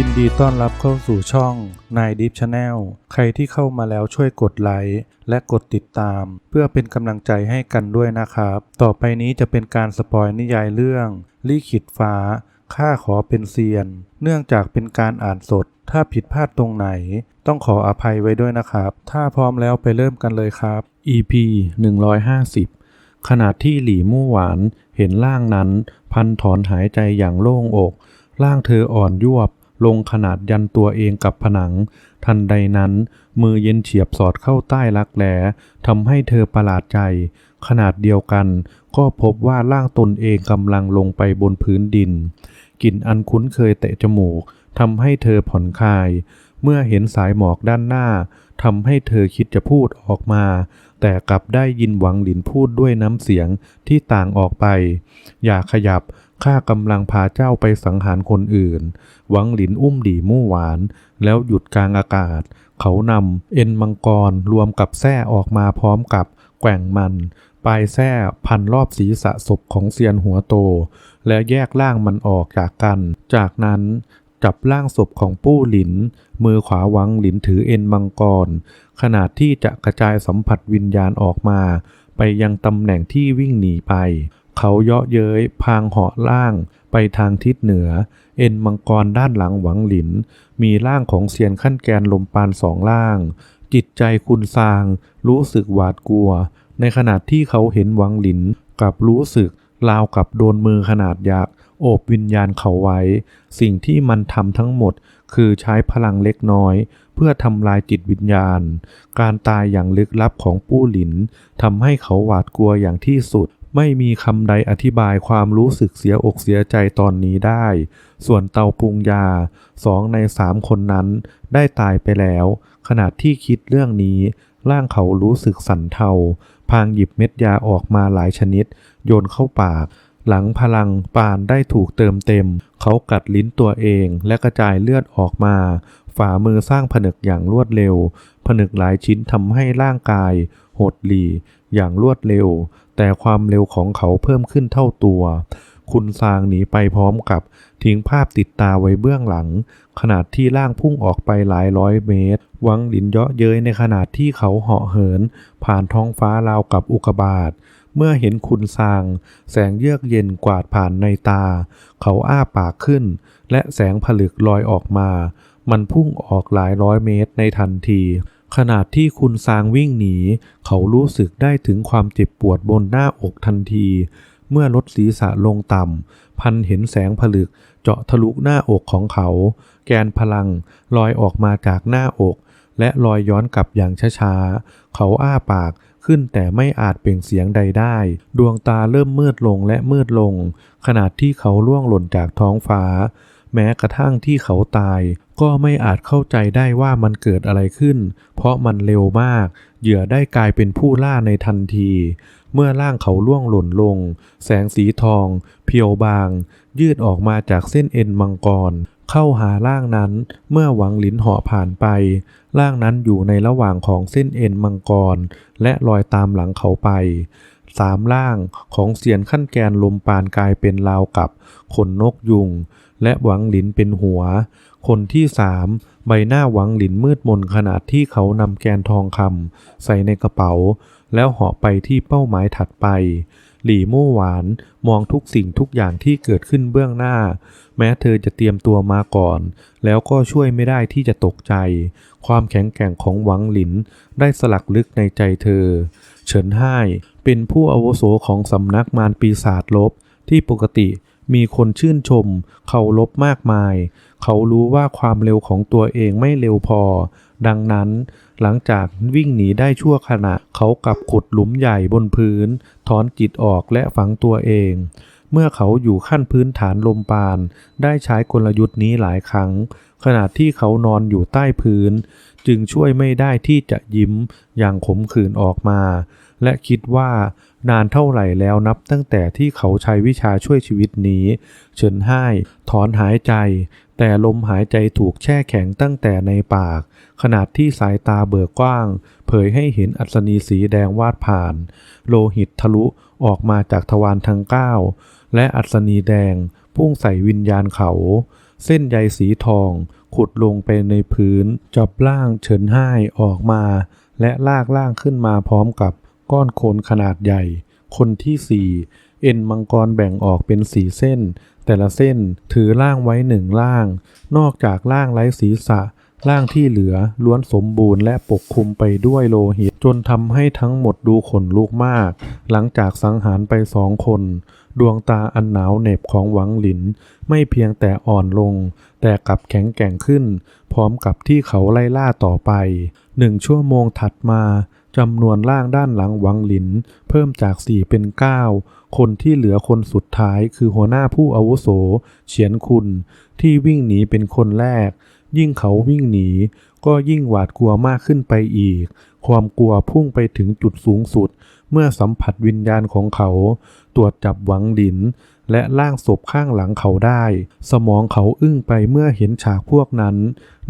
ยินดีต้อนรับเข้าสู่ช่องนายดิฟชาแนลใครที่เข้ามาแล้วช่วยกดไลค์และกดติดตาม เพื่อเป็นกำลังใจให้กันด้วยนะครับ ต่อไปนี้จะเป็นการสปอยนิยายเรื่องลี่ขิตฟ้าข้าขอเป็นเซียน เนื่องจากเป็นการอ่านสด ถ้าผิดพลาดตรงไหน ต้องขออภัยไว้ด้วยนะครับ ถ้าพร้อมแล้วไปเริ่มกันเลยครับ EP 150 ขณะที่หลี่มู่หวานเห็นร่างนั้น พันถอนหายใจอย่างโล่งอกร่างเธออ่อนยวบ ลงขนาดยันตัวเองกับผนัง ทันใดนั้น มือเย็นเฉียบสอดเข้าใต้รักแร้ทำให้เธอประหลาดใจ ขนาดเดียวกัน ก็พบว่าร่างตนเองกำลังลงไปบนพื้นดินกลิ่นอันคุ้นเคยเตะจมูกทำให้เธอผ่อนคลาย เมื่อเห็นสายหมอกด้านหน้าทำให้เธอคิดจะพูดออกมา แต่กลับได้ยินหวังหลินพูดด้วยน้ำเสียงที่ต่างออกไป อย่าขยับ ข้ากำลังพาเจ้าไปสังหารคนอื่น หวังหลินอุ้มดีมู่หวาน แล้วหยุดกลางอากาศ เขานำเอ็นมังกรรวมกับแส้ออกมาพร้อมกับแกว่งมัน ปลายแส้พันรอบศีรษะศพของเซียนหัวโต และแยกร่างมันออกจากกัน จากนั้นจับร่างศพของปู้หลิน มือขวาวังหลินถือเอ็นมังกร ขนาดที่จะกระจายสัมผัสวิญญาณออกมา ไปยังตำแหน่งที่วิ่งหนีไป เขาเยาะเย้ยพางเหาะล่างไปทางทิศเหนือ เอ็นมังกรด้านหลังหวังหลิน มีร่างของเซียนขั้นแกนลมปานสองล่าง จิตใจคุณซาง รู้สึกหวาดกลัว ในขณะที่เขาเห็นหวังหลินกลับรู้สึกราวกับโดนมือขนาดยักษ์โอบวิญญาณเขาไว้ สิ่งที่มันทำทั้งหมด คือใช้พลังเล็กน้อย เพื่อทำลายจิตวิญญาณ การตายอย่างลึกลับของปู้หลินทำให้เขาหวาดกลัวอย่างที่สุด ไม่มีคำใดอธิบายความรู้สึกเสียอกเสียใจตอนนี้ได้ ส่วนเตาปรุงยาสองในสามคนนั้นได้ตายไปแล้ว ขณะที่คิดเรื่องนี้ร่างเขารู้สึกสั่นเทา พางหยิบเม็ดยาออกมาหลายชนิด โยนเข้าปาก หลังพลังปานได้ถูกเติมเต็ม เขากัดลิ้นตัวเองและกระจายเลือดออกมา ฝ่ามือสร้างผนึกอย่างรวดเร็ว ผนึกหลายชิ้นทำให้ร่างกาย หดหลีอย่างรวดเร็ว แต่ความเร็วของเขาเพิ่มขึ้นเท่าตัว คุณซางหนีไปพร้อมกับทิ้งภาพติดตาไว้เบื้องหลัง ขนาดที่ร่างพุ่งออกไปหลายร้อยเมตร วังหลินเยาะเย้ยในขนาดที่เขาเหาะเหิน ผ่านท้องฟ้าราวกับอุกบาตเมื่อเห็นคุณซาง แสงเยือกเย็นกวาดผ่านในตา เขาอ้าปากขึ้น และแสงผลึกลอยออกมา มันพุ่งออกหลายร้อยเมตรในทันที ขณะที่คุณซางวิ่งหนี เขารู้สึกได้ถึงความเจ็บปวดบนหน้าอกทันที เมื่อลดศีรษะลงต่ำ พันเห็นแสงผลึกเจาะทะลุหน้าอกของเขา แกนพลังลอยออกมาจากหน้าอก และลอยย้อนกลับอย่างช้าๆ เขาอ้าปากขึ้นแต่ไม่อาจเปล่งเสียงใดได้ ดวงตาเริ่มมืดลงและมืดลง ขณะที่เขาล่วงหล่นจากท้องฟ้า แม้กระทั่งที่เขาตาย ก็ไม่อาจเข้าใจได้ว่ามันเกิดอะไรขึ้น เพราะมันเร็วมาก เหยื่อได้กลายเป็นผู้ล่าในทันที เมื่อร่างเขาล่วงหล่นลง แสงสีทอง เพียวบาง ยืดออกมาจากเส้นเอ็นมังกร เข้าหาร่างนั้น เมื่อหวังหลินหาะผ่านไป ร่างนั้นอยู่ในระหว่างของเส้นเอ็นมังกร และลอยตามหลังเขาไปสามร่างของเสียนขั้นแกนลมปานกลายเป็นราวกับขนนกยุง และหวังหลินเป็นหัว คนที่สามใบหน้าหวังหลินมืดมนขนาดที่เขานำแกนทองคำใส่ในกระเป๋า แล้วเหาะไปที่เป้าหมายถัดไป หลี่มู่หวานมองทุกสิ่งทุกอย่างที่เกิดขึ้นเบื้องหน้า แม้เธอจะเตรียมตัวมาก่อน แล้วก็ช่วยไม่ได้ที่จะตกใจ ความแข็งแกร่งของหวังหลินได้สลักลึกในใจเธอ เฉินห้ายเป็นผู้อาวุโสของสำนักมารปีศาจลบที่ปกติ มีคนชื่นชม เขาลบมากมาย เขารู้ว่าความเร็วของตัวเองไม่เร็วพอ ดังนั้น หลังจากวิ่งหนีได้ชั่วขณะ เขากลับขุดหลุมใหญ่บนพื้น ถอนจิตออกและฝังตัวเอง เมื่อเขาอยู่ขั้นพื้นฐานลมปาน ได้ใช้กลยุทธ์นี้หลายครั้ง ขณะที่เขานอนอยู่ใต้พื้น จึงช่วยไม่ได้ที่จะยิ้มอย่างขมขื่นออกมา และคิดว่านานเท่าไหร่แล้วนับตั้งแต่ที่เขาใช้วิชาช่วยชีวิตนี้ เฉินห้ถอนหายใจ แต่ลมหายใจถูกแช่แข็งตั้งแต่ในปาก ขนาดที่สายตาเบิกกว้าง เผยให้เห็นอัศนีสีแดงวาดผ่าน โลหิตทะลุออกมาจากทวารทั้งเก้าและอัศนีแดงพุ่งใส่วิญญาณเขา เส้นใยสีทอง ขุดลงไปในพื้น จับร่างเฉินห้ออกมา และลากร่างขึ้นมาพร้อมกับ ก้อนโคลนขนาดใหญ่ คนที่สี่เอ็นมังกรแบ่งออกเป็นสี่เส้น แต่ละเส้นถือร่างไว้หนึ่งร่าง นอกจากร่างไร้ศีรษะร่างที่เหลือล้วนสมบูรณ์และปกคลุมไปด้วยโลหิต จนทำให้ทั้งหมดดูขนลุกมาก หลังจากสังหารไปสองคน ดวงตาอันหนาวเหน็บของหวังหลิน ไม่เพียงแต่อ่อนลง แต่กลับแข็งแกร่งขึ้น พร้อมกับที่เขาไล่ล่าต่อไปหนึ่งชั่วโมงถัดมา จำนวนล่างด้านหลังหวังหลิน เพิ่มจากสี่เป็นเก้าคนที่เหลือคนสุดท้ายคือหัวหน้าผู้อาวุโส เฉียนคุณ ที่วิ่งหนีเป็นคนแรก ยิ่งเขาวิ่งหนี ก็ยิ่งหวาดกลัวมากขึ้นไปอีก ความกลัวพุ่งไปถึงจุดสูงสุด เมื่อสัมผัสวิญญาณของเขา ตรวจจับหวังหลิน และล่างศพข้างหลังเขาได้ สมองเขาอึ้งไปเมื่อเห็นฉากพวกนั้น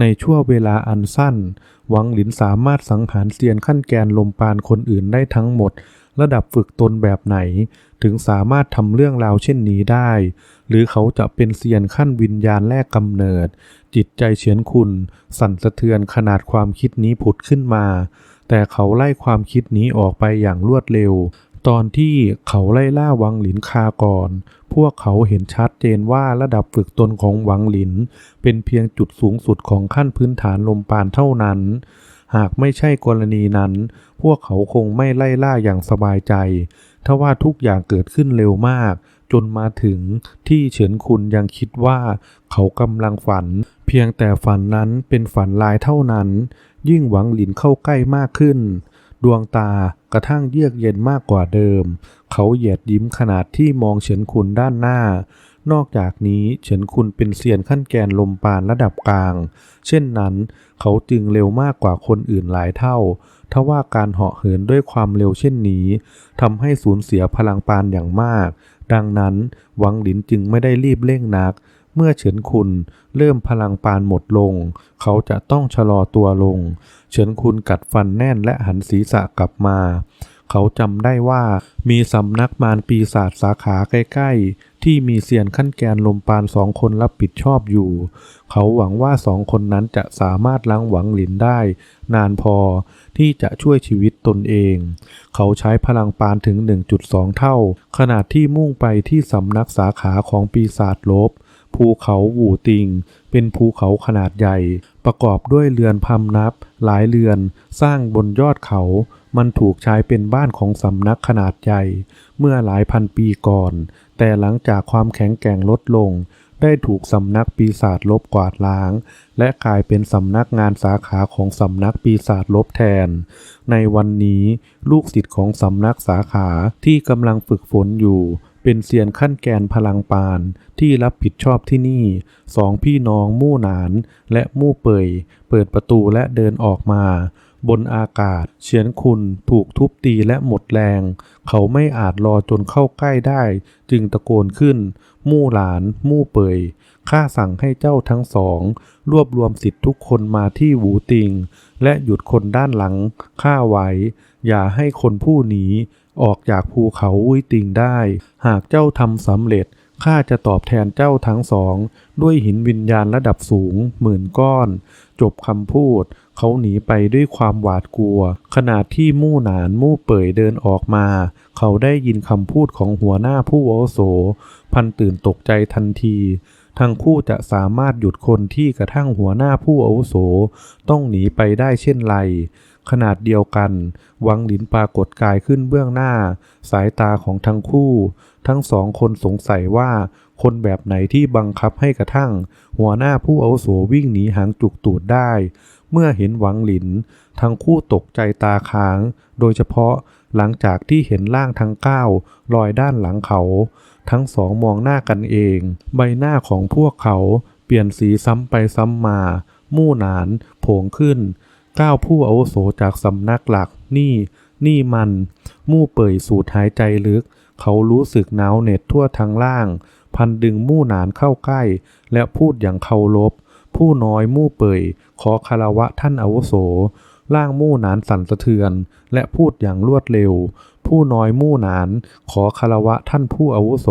ในช่วงเวลาอันสั้น หวังหลินสามารถสังหารเซียนขั้นแกนลมปานคนอื่นได้ทั้งหมด ระดับฝึกตนแบบไหน ถึงสามารถทำเรื่องราวเช่นนี้ได้ หรือเขาจะเป็นเซียนขั้นวิญญาณแรกกำเนิด จิตใจเฉียนคุณ สั่นสะเทือนขนาดความคิดนี้ผุดขึ้นมาแต่เขาไล่ความคิดนี้ออกไปอย่างรวดเร็ว ตอนที่เขาไล่ล่าวังหลินคาก่อน พวกเขาเห็นชัดเจนว่าระดับฝึกตนของวังหลิน เป็นเพียงจุดสูงสุดของขั้นพื้นฐานลมปานเท่านั้น หากไม่ใช่กรณีนั้น พวกเขาคงไม่ไล่ล่าอย่างสบายใจ ทว่าทุกอย่างเกิดขึ้นเร็วมาก จนมาถึงที่เฉินคุณยังคิดว่าเขากำลังฝัน เพียงแต่ฝันนั้นเป็นฝันลายเท่านั้น ยิ่งหวังหลินเข้าใกล้มากขึ้น ดวงตากระทั่งเยือกเย็นมากกว่าเดิม เขาเหยียดยิ้มขนาดที่มองเฉินคุณด้านหน้า นอกจากนี้เฉินคุณเป็นเซียนขั้นแกนลมปานระดับกลาง เช่นนั้นเขาจึงเร็วมากกว่าคนอื่นหลายเท่า ทว่าการเหาะเหินด้วยความเร็วเช่นนี้ทำให้สูญเสียพลังปานอย่างมาก ดังนั้น หวังหลินจึงไม่ได้รีบเร่งนัก เมื่อเฉินคุณเริ่มพลังปานหมดลง เขาจะต้องชะลอตัวลง เฉินคุณกัดฟันแน่นและหันศีรษะกลับมา เขาจำได้ว่ามีสำนักมารปีศาจสาขาใกล้ๆ ที่มีเซียนขั้นแกนลมปานสองคนรับผิดชอบอยู่ เขาหวังว่าสองคนนั้นจะสามารถล้างหวังหลินได้ นานพอที่จะช่วยชีวิตตนเอง เขาใช้พลังปานถึง 1.2 เท่า ขนาดที่มุ่งไปที่สำนักสาขาของปีศาจลบ ภูเขาหูติง เป็นภูเขาขนาดใหญ่ ประกอบด้วยเรือนพำนับ หลายเรือน สร้างบนยอดเขา มันถูกใช้เป็นบ้านของสำนักขนาดใหญ่ เมื่อหลายพันปีก่อน แต่หลังจากความแข็งแกร่งลดลง ได้ถูกสำนักปีศาจลบกวาดล้าง และกลายเป็นสำนักงานสาขาของสำนักปีศาจลบแทน ในวันนี้ลูกศิษย์ของสำนักสาขาที่กำลังฝึกฝนอยู่ เป็นเซียนขั้นแกนพลังปานที่รับผิดชอบที่นี่สองพี่น้องมู่หนานและมู่เปย เปิดประตูและเดินออกมา บนอากาศเฉียนคุณถูกทุบตีและหมดแรง เขาไม่อาจรอจนเข้าใกล้ได้ จึงตะโกนขึ้น มู่หลาน มู่เปย ข้าสั่งให้เจ้าทั้งสอง รวบรวมสิทธิ์ทุกคนมาที่หูติง และหยุดคนด้านหลังข้าไว้ อย่าให้คนผู้หนีออกจากภูเขาวุ้ยติงได้ หากเจ้าทำสำเร็จข้าจะตอบแทนเจ้าทั้งสอง ด้วยหินวิญญาณระดับสูงหมื่นก้อน จบคำพูด เขาหนีไปด้วยความหวาดกลัว ขณะที่มู่หนานมู่เป่ยเดินออกมา เขาได้ยินคำพูดของหัวหน้าผู้อาวุโส พันตื่นตกใจทันที ทั้งคู่จะสามารถหยุดคนที่กระทั่งหัวหน้าผู้อาวุโส ต้องหนีไปได้เช่นไร ขนาดเดียวกัน วังหลินปรากฏกายขึ้นเบื้องหน้า สายตาของทั้งคู่ ทั้งสองคนสงสัยว่าคนแบบไหนที่บังคับให้กระทั่ง หัวหน้าผู้อาวุโสวิ่งหนีหางจุกตูดได้ เมื่อเห็นหวังหลิน ทั้งคู่ตกใจตาค้าง โดยเฉพาะ หลังจากที่เห็นร่างทั้งเก้าลอยด้านหลังเขา ทั้งสองมองหน้ากันเอง ใบหน้าของพวกเขาเปลี่ยนสีซ้ำไปซ้ำมา มู่หนาน โผงขึ้นก้าวผู้อาวุโสจากสำนักหลัก นี่ นี่มัน มู่เป่ยสูดหายใจลึก เขารู้สึกหนาวเหน็ดทั่วทั้งล่าง พันดึงมู่หนานเข้าใกล้ และพูดอย่างเคารพ ผู้น้อยมู่เป่ยขอคารวะท่านอาวุโส ร่างมู่หนานสั่นสะเทือน และพูดอย่างรวดเร็ว ผู้น้อยมู่หนาน ขอคารวะท่านผู้อาวุโส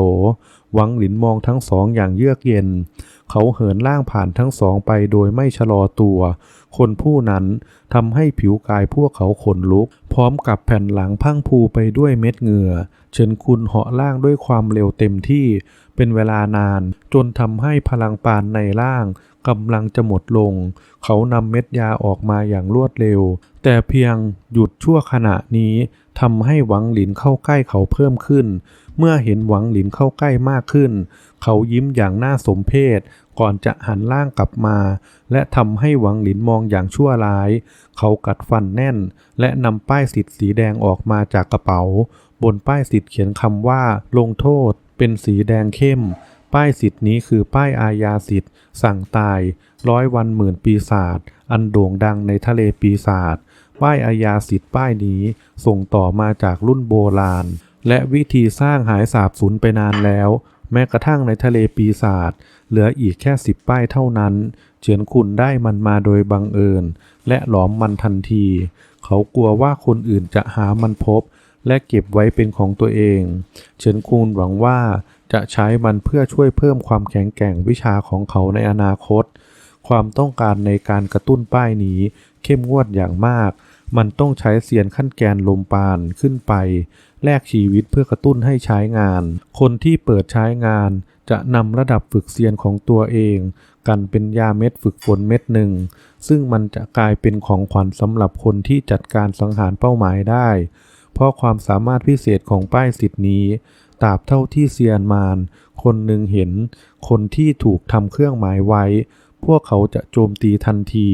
หวังหลินมองทั้งสองอย่างเยือกเย็น เขาเหินล่างผ่านทั้งสองไปโดยไม่ชะลอตัว คนผู้นั้นทำให้ผิวกายพวกเขาขนลุก พร้อมกับแผ่นหลังพังผูไปด้วยเม็ดเหงื่อ เฉินคุณเหาะล่างด้วยความเร็วเต็มที่ เป็นเวลานาน จนทำให้พลังปานในล่างกำลังจะหมดลง เขานำเม็ดยาออกมาอย่างรวดเร็ว แต่เพียงหยุดชั่วขณะนี้ทำให้หวังหลินเข้าใกล้เขาเพิ่มขึ้น เมื่อเห็นหวังหลินเข้าใกล้มากขึ้น เขายิ้มอย่างน่าสมเพชก่อนจะหันล่างกลับมา และทำให้หวังหลินมองอย่างชั่วร้าย เขากัดฟันแน่น และนำป้ายสิทธิ์สีแดงออกมาจากกระเป๋า บนป้ายสิทธิ์เขียนคำว่าลงโทษ เป็นสีแดงเข้ม ป้ายสิทธิ์นี้คือป้ายอาญาสิทธิ์ สั่งตาย ร้อยวันหมื่นปีศาจอันโด่งดังในทะเลปีศาจป้ายอาญาสิทธิ์ป้ายนี้ส่งต่อมาจากรุ่นโบราณ และวิธีสร้างหายสาบสูญไปนานแล้ว แม้กระทั่งในทะเลปีศาจเหลืออีกแค่สิบป้ายเท่านั้น เฉียนคุณได้มันมาโดยบังเอิญ และหลอมมันทันที เขากลัวว่าคนอื่นจะหามันพบ และเก็บไว้เป็นของตัวเองเฉินคูนหวังว่าจะใช้มันเพื่อช่วยเพิ่มความแข็งแกร่งวิชาของเขาในอนาคต ความต้องการในการกระตุ้นป้ายนี้ เข้มงวดอย่างมาก มันต้องใช้เสียนขั้นแกนลมปานขึ้นไป แลกชีวิตเพื่อกระตุ้นให้ใช้งาน คนที่เปิดใช้งาน จะนำระดับฝึกเซียนของตัวเอง กันเป็นยาเม็ดฝึกฝนเม็ดหนึ่ง ซึ่งมันจะกลายเป็นของขวัญสำหรับคนที่จัดการสังหารเป้าหมายได้ เพราะความสามารถพิเศษของป้ายสิทธินี้ตราบเท่าที่เซียนมารคนหนึ่งเห็น คนที่ถูกทำเครื่องหมายไว้ พวกเขาจะโจมตีทันที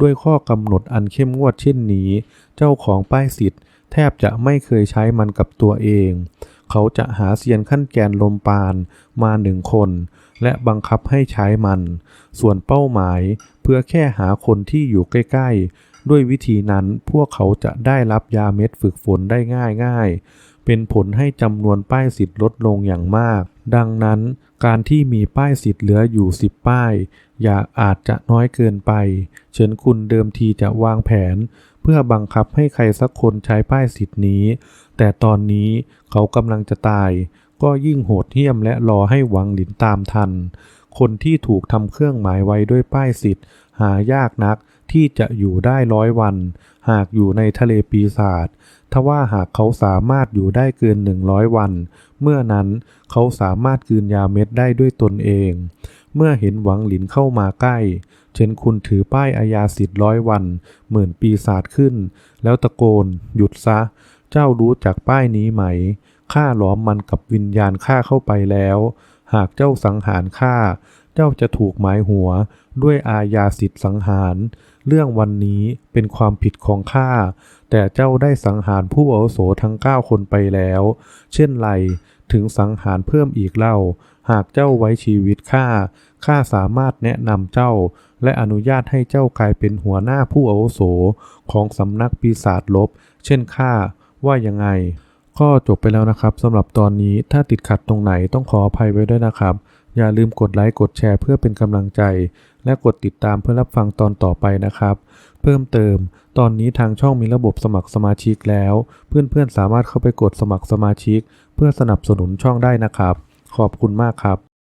ด้วยข้อกำหนดอันเข้มงวดเช่นนี้ เจ้าของป้ายสิทธิ์แทบจะไม่เคยใช้มันกับตัวเอง เขาจะหาเซียนขั้นแกนลมปานมาหนึ่งคน และบังคับให้ใช้มัน ส่วนเป้าหมายเพื่อแค่หาคนที่อยู่ใกล้ ด้วยวิธีนั้นพวกเขาจะได้รับยาเม็ดฝึกฝนได้ง่ายๆเป็นผลให้จำนวนป้ายสิทธิ์ลดลงอย่างมาก ดังนั้นการที่มีป้ายสิทธิ์เหลืออยู่ 10 ป้าย อย่าอาจจะน้อยเกินไปเฉินคุณเดิมทีจะวางแผน เพื่อบังคับให้ใครสักคนใช้ป้ายสิทธิ์นี้ แต่ตอนนี้เขากำลังจะตาย ก็ยิ่งโหดเหี้ยมและรอให้หวังหลินตามทัน คนที่ถูกทำเครื่องหมายไว้ด้วยป้ายสิทธิ์หายากนัก ที่จะอยู่ได้ร้อยวัน หากอยู่ในทะเลปีศาจทว่าหากเขาสามารถอยู่ได้เกินหนึ่งร้อยวัน เมื่อนั้นเขาสามารถกืนยาเม็ดได้ด้วยตนเอง เมื่อเห็นหวังหลินเข้ามาใกล้ เช่นคุณถือป้ายอาญาสิทธิ์ร้อยวัน หมื่นปีศาจขึ้น แล้วตะโกน หยุดซะ เจ้ารู้จักป้ายนี้ไหมข้าหลอมมันกับวิญญาณข้าเข้าไปแล้ว หากเจ้าสังหารข้า เจ้าจะถูกหมายหัวด้วยอาญาสิทธิ์สังหาร เรื่องวันนี้เป็นความผิดของข้า แต่เจ้าได้สังหารผู้อาวุโสทั้งเก้าคนไปแล้ว เช่นไร ถึงสังหารเพิ่มอีกเล่า หากเจ้าไว้ชีวิตข้า ข้าสามารถแนะนำเจ้า และอนุญาตให้เจ้ากลายเป็นหัวหน้าผู้อาวุโสของสำนักปีศาจลบ เช่นข้า ว่ายังไง ก็จบไปแล้วนะครับสำหรับตอนนี้ถ้าติดขัดตรงไหนต้องขออภัยไว้ด้วยนะครับ อย่าลืมกดไลค์กดแชร์เพื่อเป็นกำลังใจ และกดติดตามเพื่อรับฟังตอนต่อไปนะครับ เพิ่มเติม ตอนนี้ทางช่องมีระบบสมัครสมาชิกแล้ว เพื่อนๆสามารถเข้าไปกดสมัครสมาชิก เพื่อสนับสนุนช่องได้นะครับ ขอบคุณมากครับ